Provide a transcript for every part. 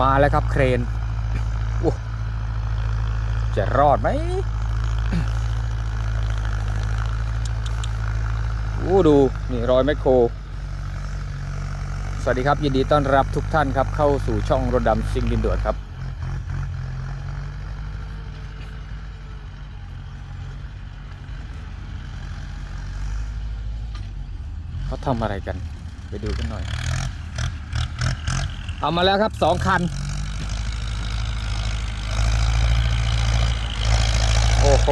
มาแล้วครับเครนโอ้จะรอดไหมโอ้ดู นี่รอยแมคโคร สวัสดีครับ ยินดีต้อนรับทุกท่านครับ เข้าสู่ช่องรถดำซิงดินด่วนครับ เขาทำอะไรกัน ไปดูกันหน่อย เอามาแล้วครับสองคัน โอ้โห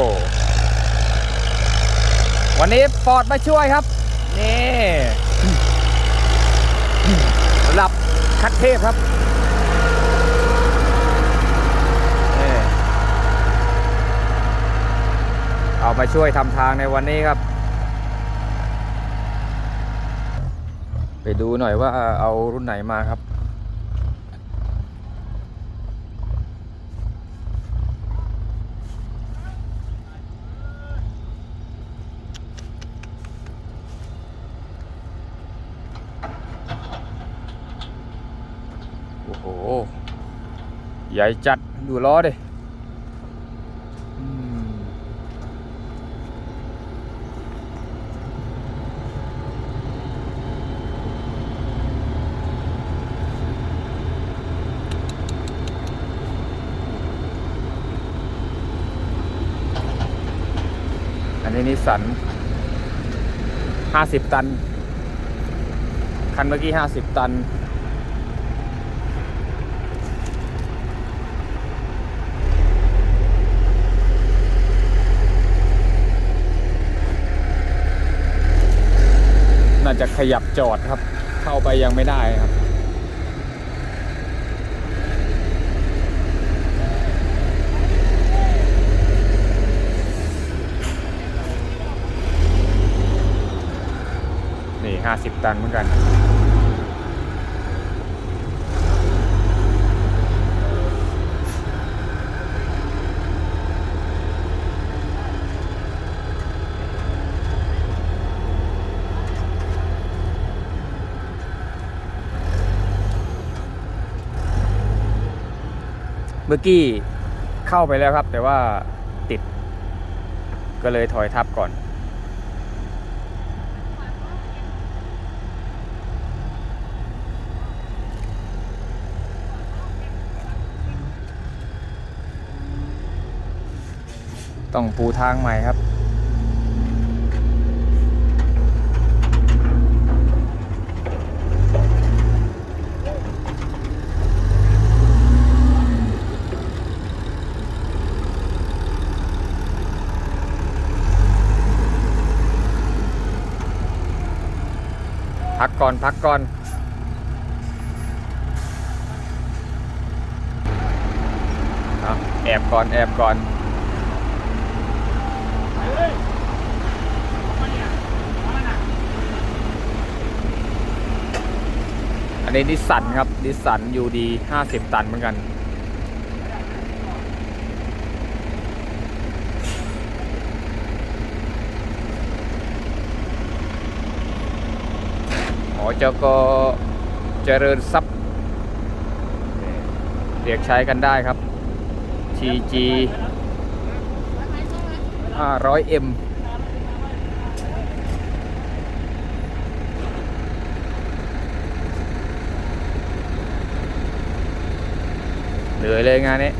วันนี้ฟอร์ดมาช่วยครับ นี่สำหรับคัดเทพครับเอามาช่วยทำทางในวันนี้ครับ ไปดูหน่อยว่าเอารุ่นไหนมาครับ หญ่จัดดูล้อดิอันนี้นิสสัน50 ตัน คันเมื่อกี้ 50 ตัน จะขยับจอดครับ เข้าไปยังไม่ได้ครับ นี่ห้าสิบตันเหมือนกัน เมื่อกี้เข้าไปแล้วครับ แต่ว่าติด ก็เลยถอยทับก่อน ต้องปูทางใหม่ครับ อนพักก่อนแอบก่อนแอบก่อนอันนี้ดิสันครับดิสันยูดี50ตันเหมือนกัน จก็เจริญทรัพย์เรียกใช้กันได้ครับ TG 500M เหนื่อยเลยงานนี้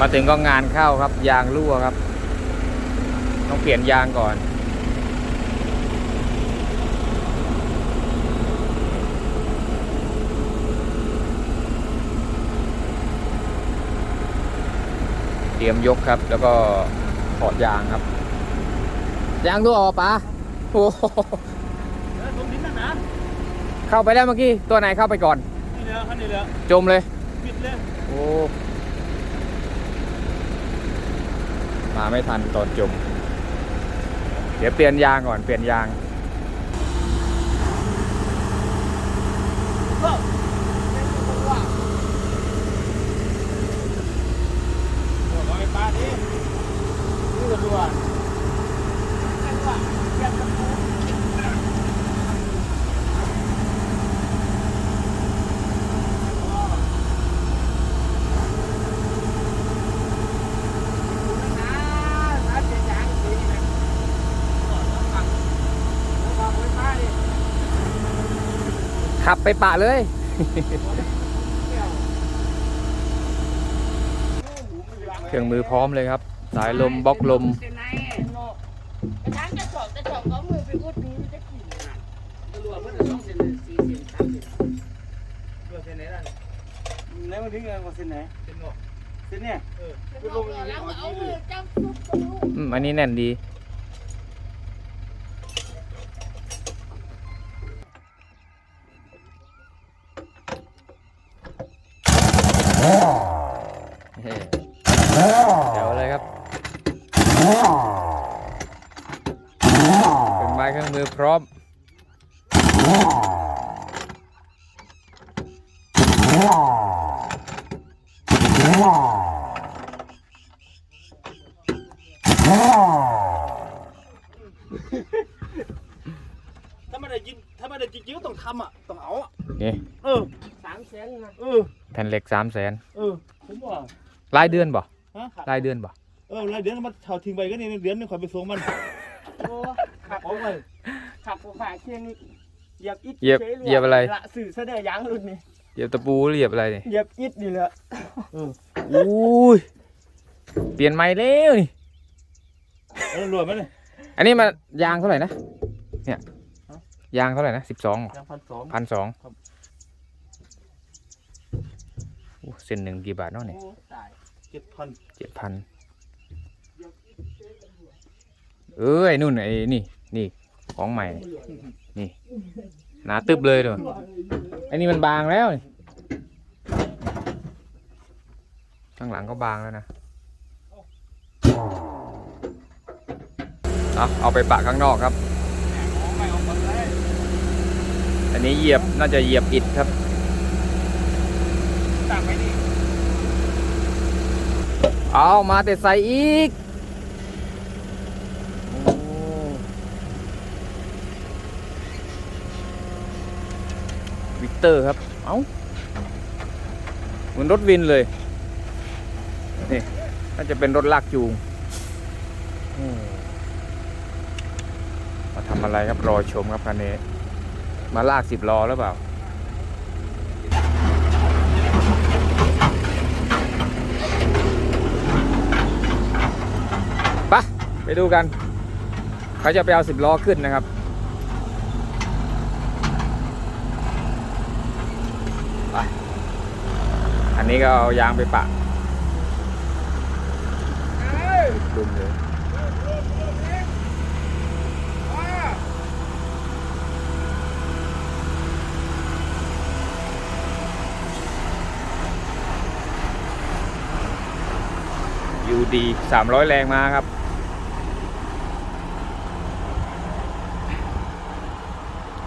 มาถึงก็งานเข้าครับ ยางรั่วครับ ต้องเปลี่ยนยางก่อน เตรียมยกครับ แล้วก็ถอดยางครับ ยางรั่วออกปะโอ้โหเออผมดิ้นหนักนะเข้าไปแล้วเมื่อกี้ ตัวไหนเข้าไปก่อน นี่เหลือคันนี้เหลือจมเลยปิดเลย โอ้ มาไม่ทันตอนจม เดี๋ยวเปลี่ยนยางก่อนเปลี่ยนยาง เออเป็นคนว่า ขับไปปะเลย เครื่องมือพร้อมเลยครับ สายลมบล็อกลมเป็นไงเนาะกระทั่งกระสอบกระสอบก็เอามือไปอุดนี้จะกินน่ะรัวเพิ่นต้องเส้นสี่เส้นสามเส้นเส้นไหนล่ะไหนมันถึงเงินกว่าเส้นไหนเส้นงอกเส้นเนี่ยแล้วก็แล้วก็เอามือจับทุบกระดูกอืมอันนี้แน่นดี เฮ้เดี๋ยวเลยครับเครื่องไม้เค รื่องมือพร้อม ถ้าไม่ได้ยินถ้าไม่ได้จริงๆก็ต้องทำอะ ต้องเอาอะนี่เออสามแสนนะเออ แผ่นเหล็กสามแสนเออ ผมว่ารายเดือนบ่ฮะรายเดือนบ่เออรายเดือนมันเช่าทิ้งไปก็นี่เดือนนึงคอยไปส่งมันโอ้ขับเอาไป ขับกูขาเชียงนี่เหยียบอิดเหยียบฉลวเหยียบอะไร ละสื่อแสดงยางรุ่นนี้เหยียบตะปูหรือเหยียบอะไรนี่เหยียบอิดนี่แหละอุ้ยเปลี่ยนใหม่แล้วนี่เออรวยไหมเนี่ยอันนี้มายางเท่าไหร่นะเนี่ยยางเท่าไหร่นะสิบสองยังพันสอง พันสองครับ เส้นหนึ่งกี่บาทเนาะเนี่ยโอ้ตายเจ็ดพันเจ็ดพันเอ้ยนู่นไอ้นี่นี่ ของใหม่ นี่หนาตึบเลยเลยไอ้นี่มันบางแล้วนี่ข้างหลังก็บางแล้วนะเอาเอาไปปะข้างนอกครับไม่เอาไปเลยอันนี้เหยียบน่าจะเหยียบอิฐครับตั้งไว้นี่เอามาแต่ใส่อีกโอ้วิก เตอร์ครับ เอาเหมือนรถวินเลย นี่น่าจะเป็นรถลากจูง มาทำอะไรครับ รอชมครับคันนี้ มาลากสิบล้อหรือเปล่าไปะไปดูกัน เขาจะไปเอาสิบล้อขึ้นนะครับ ไป อั นี้ก็เอายางไปปะดุมเลยยูดีสามร้อยแรงมาครับ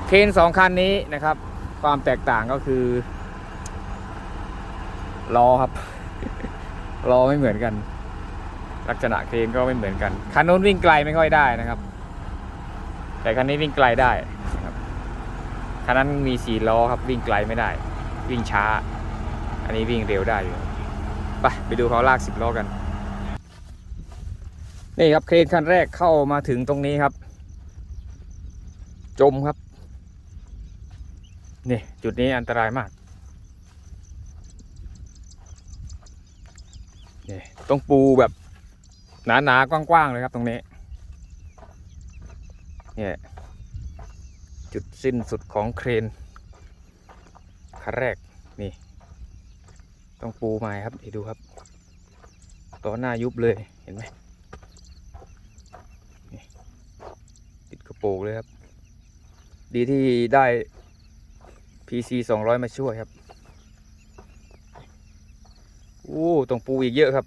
เคนสองคันนี้นะครับ ความแตกต่างก็คือ ล้อครับล้อไม่เหมือนกัน ลักษณะเครนก็ไม่เหมือนกันคันนู้นวิ่งไกลไม่ค่อยได้นะครับ แต่คันนี้วิ่งไกลได้ครับคันนั้นมีสี่ล้อครับ วิ่งไกลไม่ได้ วิ่งช้า อันนี้วิ่งเร็วได้อยู่ไปไปดูเขาลากสิบล้อกัน นี่ครับเครนคันแรกเข้ามาถึงตรงนี้ครับ จมครับนี่จุดนี้อันตรายมาก นี่ ต้องปูแบบหนาๆ กว้างๆ เลยครับตรงนี้ เนี่ย จุดสิ้นสุดของเครนคันแรก นี่ ต้องปูใหม่ครับเดี๋ยวดูครับ ต่อหน้ายุบเลยเห็นไหมนี่ติดกระโปรงเลยครับ ดีที่ได้ PC 200 มาช่วยครับ โอ้ต้องปูอีกเยอะครับ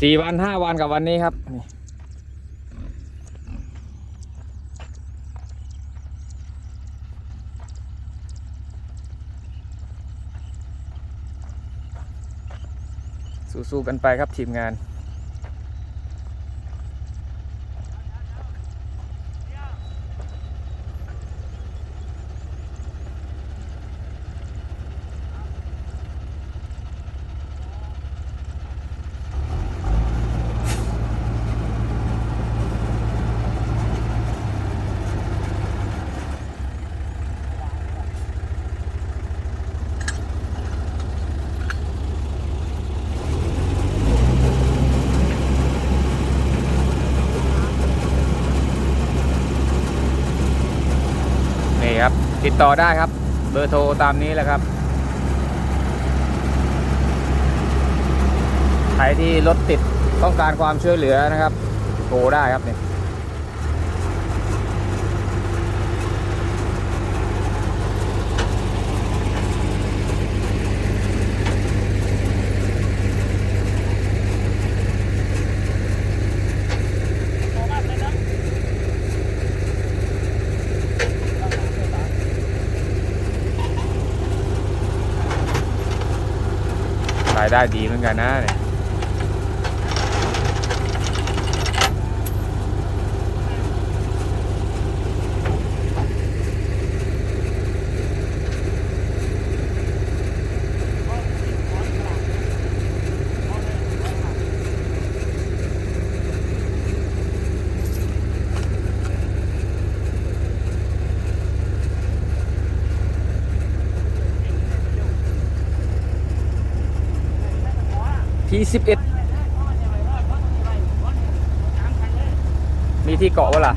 สี่วันห้าวันกับวันนี้ครับนี่สู้ๆกันไปครับทีมงานน ต่อได้ครับ เบอร์โทรตามนี้แหละครับ ใครที่รถติดต้องการความช่วยเหลือนะครับ โทรได้ครับเนี่ยายได้ดีเหมือนกันนะเนี่ย ที สิบเอ็ดมีที่เกาะวะล่ะ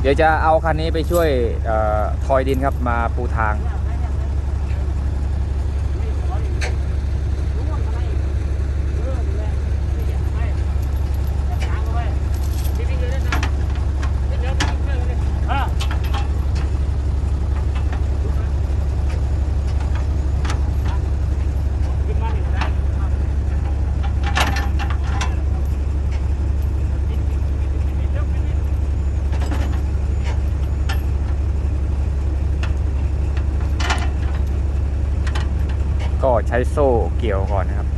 เดี๋ยวจะเอาคันนี้ไปช่วยออทอยดินครับมาปูทาง โซ่เกี่ยวก่อนนะครับ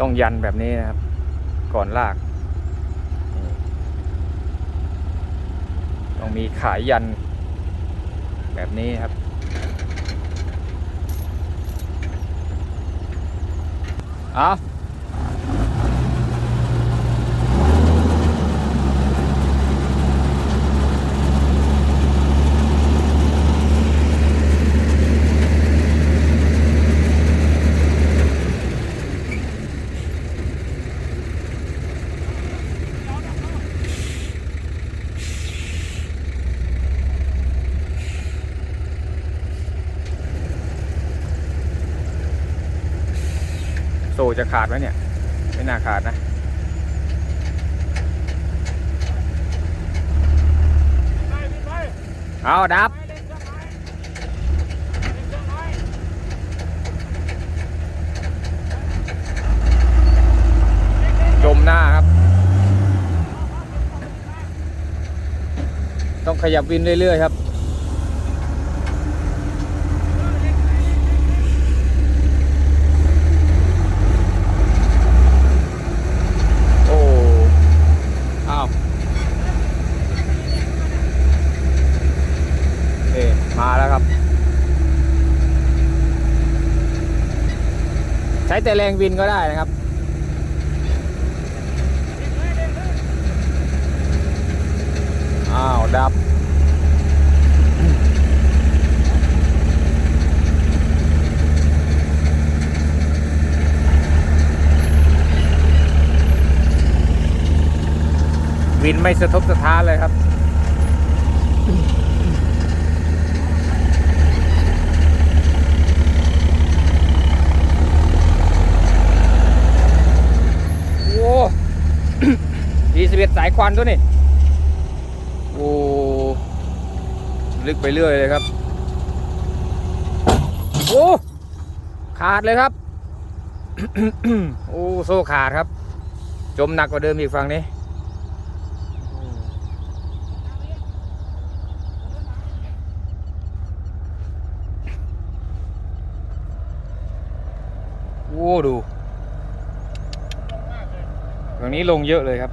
ต้องยันแบบนี้นะครับ ก่อนลาก ต้องมีขายยันแบบนี้ครับเอา จะขาดไหมเนี่ย ไม่น่าขาดนะ เอาดับ จมหน้าครับ ต้องขยับวินเรื่อย ๆ ครับ โอ้ อ้าวเอ๊มาแล้วครับ ใช้แต่แรงวินก็ได้นะครับอ้าว ดับ วินไม่สะทกสะท้านเลยครับ โอ้ ที สิบเอ็ดสายควันตัวนี่โอ้ลึกไปเรื่อยเลยครับโอ้ขาดเลยครับโอ้โซ่ขาดครับ จมหนักกว่าเดิมอีกฝั่งนี้โอ้ดูตรงนี้ลงเยอะเลยครับ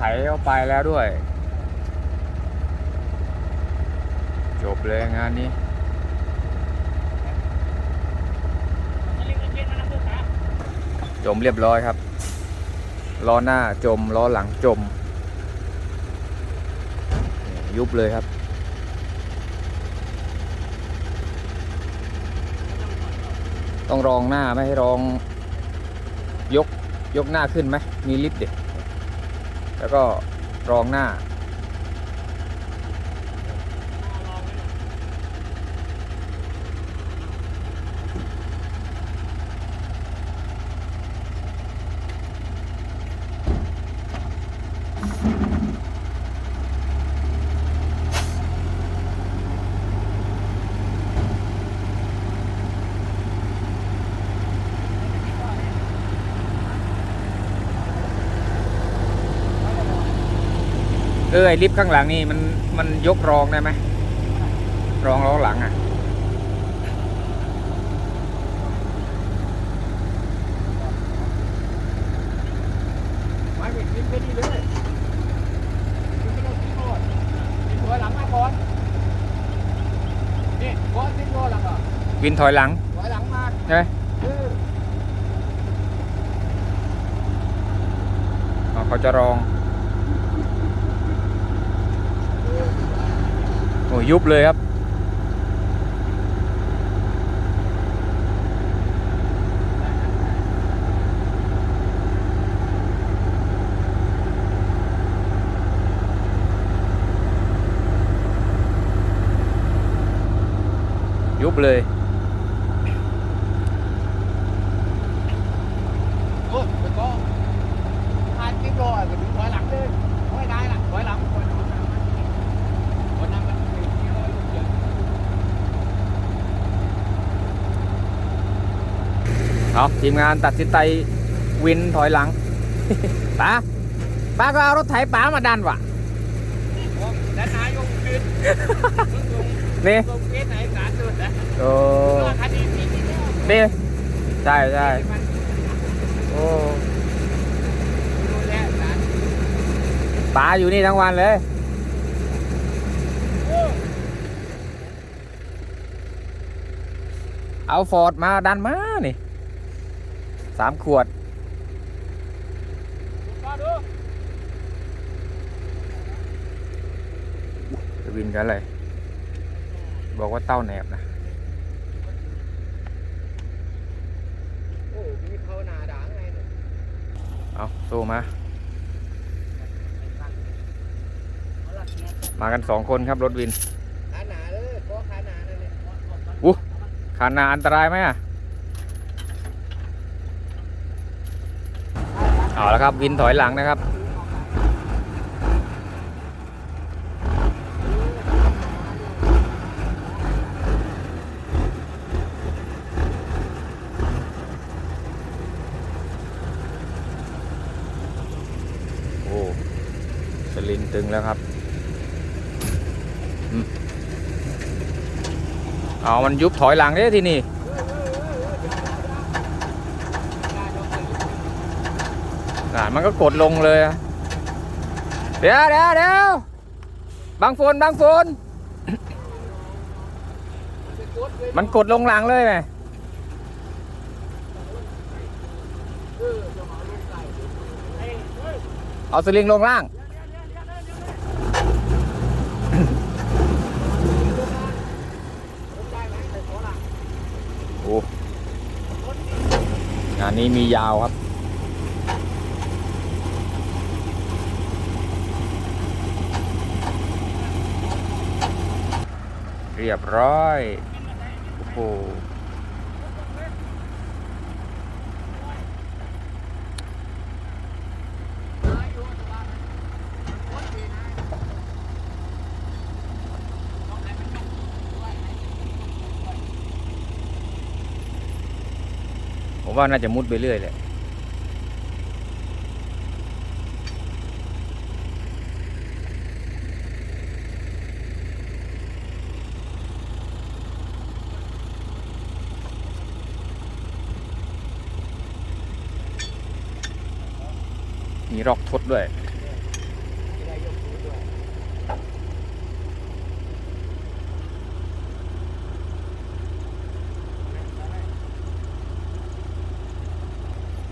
ไถเข้าไปแล้วด้วย จบเลยงานนี้จมเรียบร้อยครับ ล้อหน้าจม ล้อหลังจม ยุบเลยครับ ต้องรองหน้าไม่ให้รอง ยก ยกหน้าขึ้นไหม มีลิฟต์เด็ก แล้วก็รองหน้า เออไอลิฟต์ข้างหลังนี่มันมันยกรองได้ไหมรองล้อหลังอะไม่เป็นกินไปดีเลยกินไม่ต้องกินก่อนกินหัวหลังมาก่อนนี่ก่อนกินก่อนหลังอะวินถอยหลังหัวหลังมาใช่ไหมเอออ๋อเขาจะรอง โอ้ยุบเลยครับ ยุบเลยโอ้ยไปก่อนทานกินก่อนก็ถึงหัวหลังเลยไม่ได้ล่ะหัวหลังคนหัวหลังมันหัวหลังมันเป็นที่ร้อยลูกเดียว เอาทีมงานตัดสินใจวินถอยหลังป้าป้าก็เอารถไถป้ามาดันว่ะและนายกขึ้นนี่ลงเฟซไหนสารสุดนะโอ้ว่าคดีนี้ที่แล้วนี่ใช่ใช่มันโอ้รู้แล้วสารป้าอยู่นี่ทั้งวันเลยเอาฟอร์ดมาดันมานี่ สามขวดมาดูจะวินกันอะไร บอกว่าเต้าแหนบนะโอ้มีภาวนาด่าไงเนี่ยเอาโซมาเอาละเนี่ยมากันสองคนครับรถวินขาหนาเลยเพราะขาหนานั่นเนี่ยอู้ขานนาอันตรายไหมอะ เอาแล้วครับ วินถอยหลังนะครับ โอ้สลิงตึงแล้วครับอืมเอามันยุบถอยหลังเด้ทีนี่น่ะ มันก็กดลงเลย เดี๋ยวเดี๋ยวเดี๋ยวบางฝนบางฝนมันกดลงหลังเลยไงเอาสลิงลงล่าง โอ้ งานนี้มียาวครับ รียบร้อย โอ้โหผมว่าน่าจะมุดไปเรื่อยแหละ มีรอกทดด้วยจะได้ยกสูงด้วย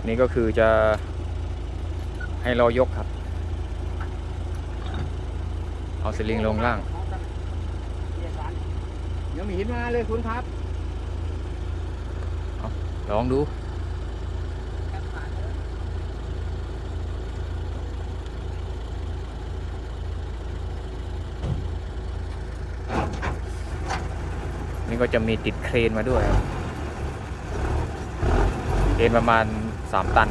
นี่ก็คือจะให้เรายกครับ เอาสลิงลงล่างเดี๋ยวมีหินมาเลยคุณครับลองดู นี่ก็จะมีติดเครนมาด้วย เครนประมาณ 3 ตัน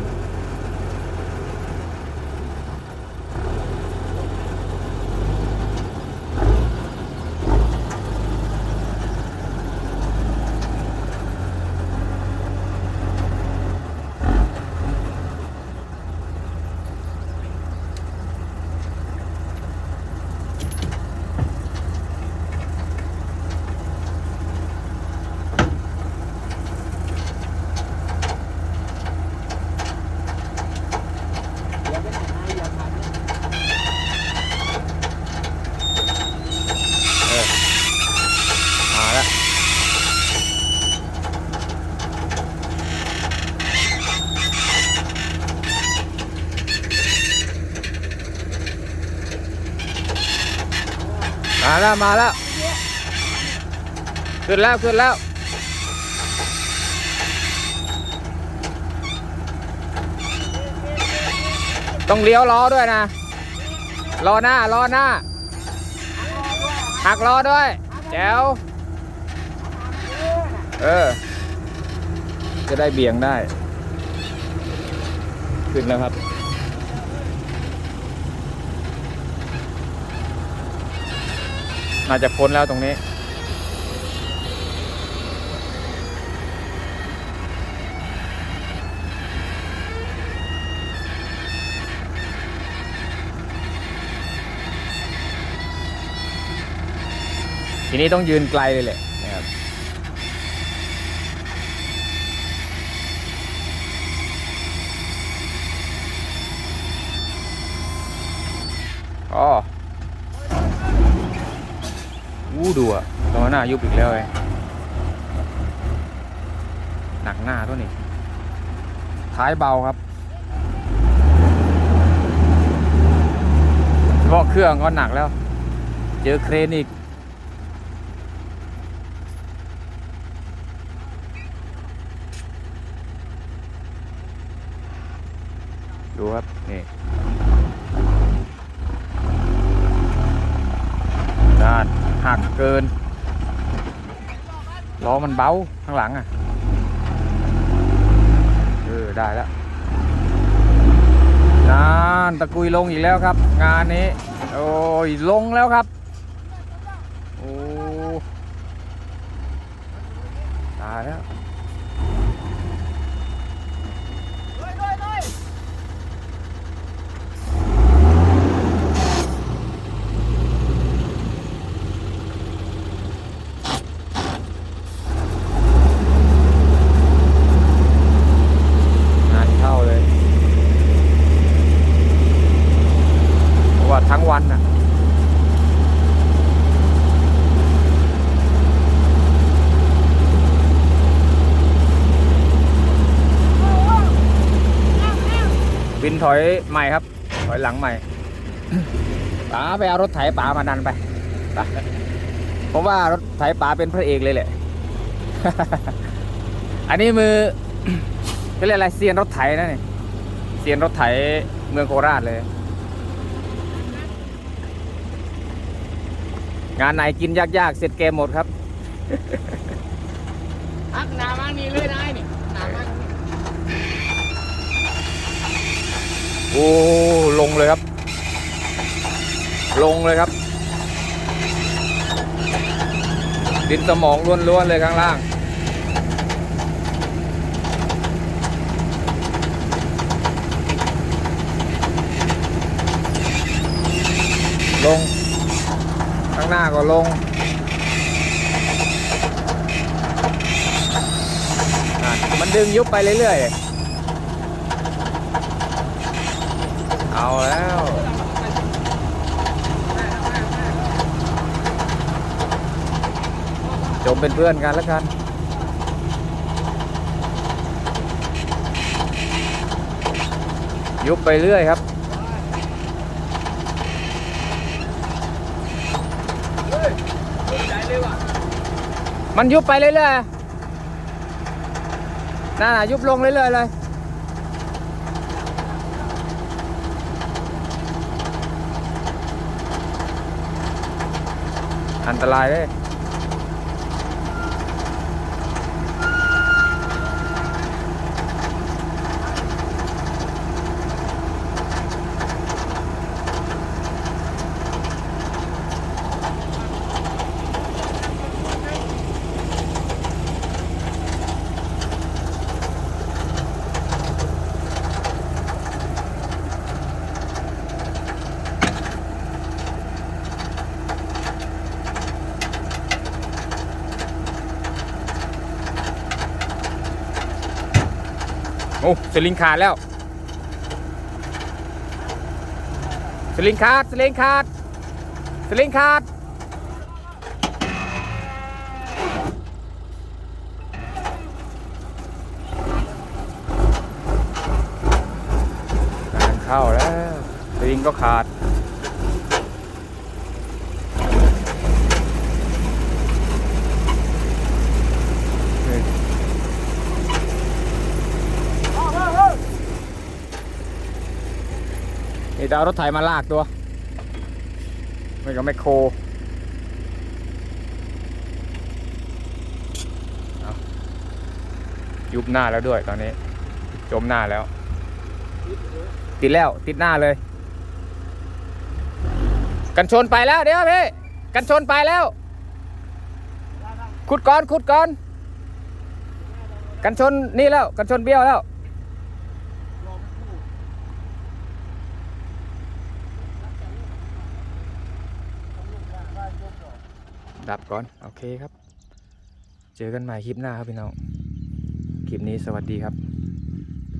อย่าไปไหนอย่าทำ มาแล้ว มา แล้วมาแล้วขึ้นแล้วขึ้นแล้วต้องเลี้ยวล้อด้วยนะล้อหน้าล้อหน้าหักล้อด้วยแจ๋วเออ จะได้เบี่ยงได้ ขึ้นแล้วครับ น่าจะพ้นแล้วตรงนี้ ทีนี้ต้องยืนไกลเลยแหละนะครับ อ๋ออู้ ดูอะล้อหน้ายุบอีกแล้วไอ้หนักหน้าตัวนี้ ท้ายเบาครับเฉพาะเครื่องก็หนักแล้ว เจอเครนอีก ดูครับ นี่ด้านหั กินล้อมันเบาข้างหลังอะ เออ ได้แล้วนานตะกุยลงอีกแล้วครับ งานนี้ โอ้ย ลงแล้วครับ โอ้ตายแล้ว งานเข้าเลย เพราะว่าทั้งวันน่ะ วิน ถอยใหม่ครับ ถอยหลังใหม่ป๋าไปเอารถไถป๋ามาดันไปไปผมว่ารถไถป๋าเป็นพระเอกเลยแหละ อันนี้มือเขาเรียกอะไรเซียนรถไถนะเนี่ยเซียนรถไถเมืองโคราชเลย งานไหนกินยากๆ เสร็จเกมหมดครับหักนามานี่เลยนายนี่หนามานี่ โอ้ลงเลยครับ ลงเลยครับ ดินสมองล้วนๆเลยข้างล่าง ลง ข้างหน้าก็ลงมันดึงยุบไปเรื่อยๆ เอาแล้ว จมเป็นเพื่อนกันแล้วกัน ยุบไปเรื่อยครับมันยุบไปเรื่อยๆนั่นน่ะยุบลงเรื่อยๆเลย อันตรายเลย สลิงขาดแล้ว สลิงขาด สลิงขาด สลิงขาด งานเข้าแล้ว สลิงก็ขาด นี่ จะเอารถไถมาลากตัวไม่ก็ไม่โครยุบหน้าแล้วด้วยตอนนี้ จมหน้าแล้ว ติดแล้วติดหน้าเลย กันชนไปแล้วเดี๋ยวพี่กันชนไปแล้ว ขุดก่อนขุดก่อน กันชนนี่แล้ว กันชนเบี้ยวแล้ว ดับก่อน โอเคครับ เจอกันใหม่คลิปหน้าครับพี่น้อง คลิปนี้สวัสดีครับ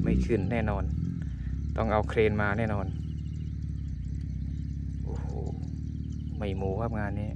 ไม่ขึ้นแน่นอน ต้องเอาเครนมาแน่นอน โอ้โห ไม่หมูครับงานนี้